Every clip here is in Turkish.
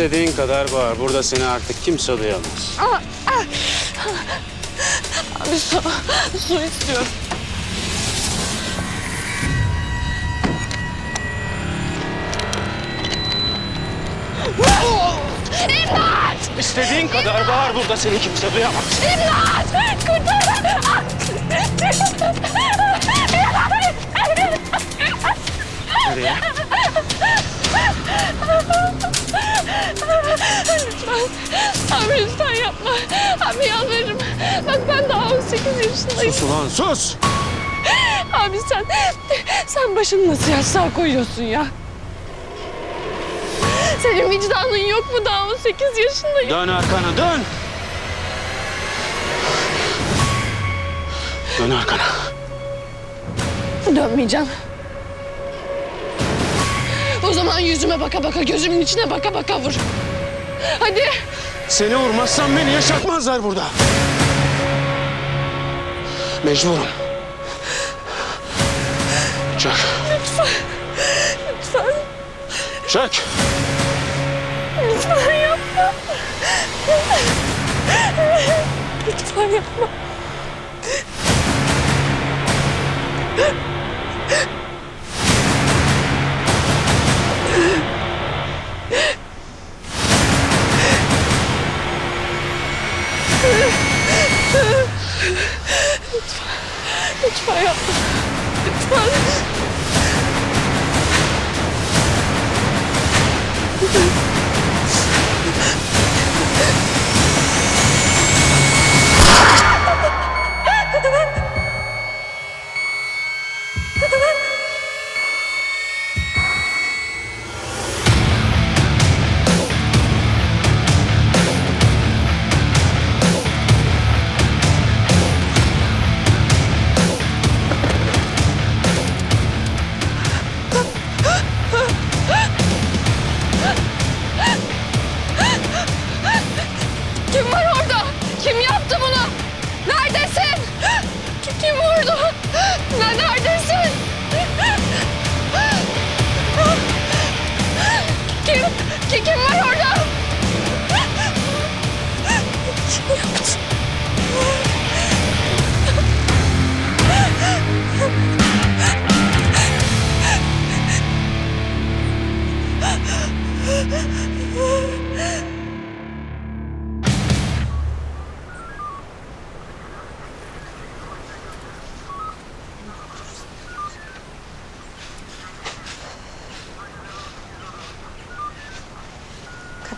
İstediğin kadar bağır. Burada seni artık kimse duyamaz. Abi su, su istiyorum. İmdat! İstediğin kadar bağır. Burada seni kimse duyamaz. İmdat! Kurtar! Nereye? Abi yalvarırım. Bak ben daha 18 yaşındayım. Sus ulan sus! Abi sen, sen başını nasıl yastığa koyuyorsun ya? Senin vicdanın yok mu daha 18 yaşındayım? Dön arkana dön! Dön arkana. Dönmeyeceğim. O zaman yüzüme baka baka, gözümün içine baka baka vur. Hadi. Seni vurmazsam beni yaşatmazlar burada. Mecburum. Çök. Lütfen, Çök. lütfen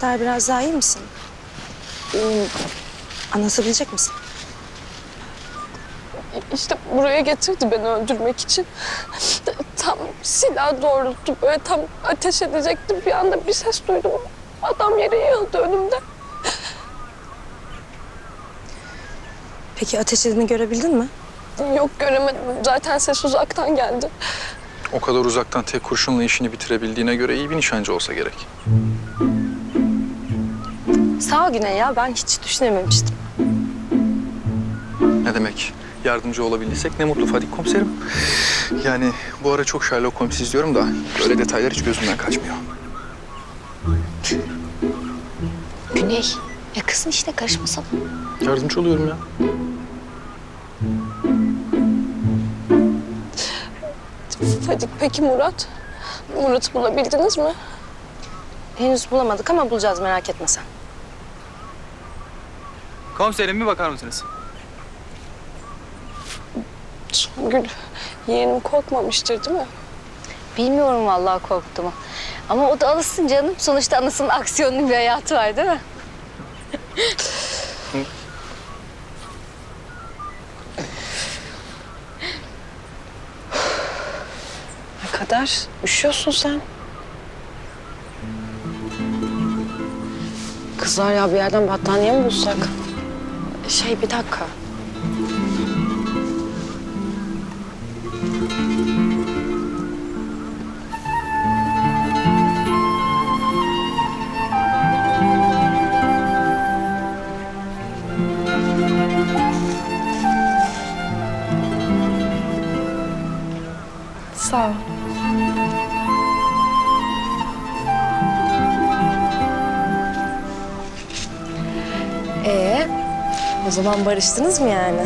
Kader biraz daha iyi misin? Anlatabilecek misin? İşte buraya getirdi beni öldürmek için. Tam silah doğrulttu böyle tam ateş edecektim. Bir anda bir ses duydum. Adam yere yığıldı önümde. Peki ateş edeni görebildin mi? Yok göremedim. Zaten ses uzaktan geldi. O kadar uzaktan tek kurşunla işini bitirebildiğine göre iyi bir nişancı olsa gerek. Sağ ol Güney ya ben hiç düşünememiştim. Ne demek? Yardımcı olabildiysek ne mutlu Fadik komiserim. Yani bu ara çok Sherlock Holmes izliyorum da böyle detaylar hiç gözümden kaçmıyor. Güney. Ya kızın işte karışmasana. Yardımcı oluyorum ya. Fadik peki Murat? Murat'ı bulabildiniz mi? Henüz bulamadık ama bulacağız merak etme sen. Komiserim bir bakar mısınız? Songül, yeğenim korkmamıştır değil mi? Bilmiyorum vallahi korktu mu. Ama o da alışsın canım. Sonuçta anasının aksiyonlu bir hayatı var değil mi? Ne kadar? Üşüyorsun sen. Kızlar ya bir yerden battaniye mi bulsak? Şey bir dakika. Sağ ol. O zaman barıştınız mı yani?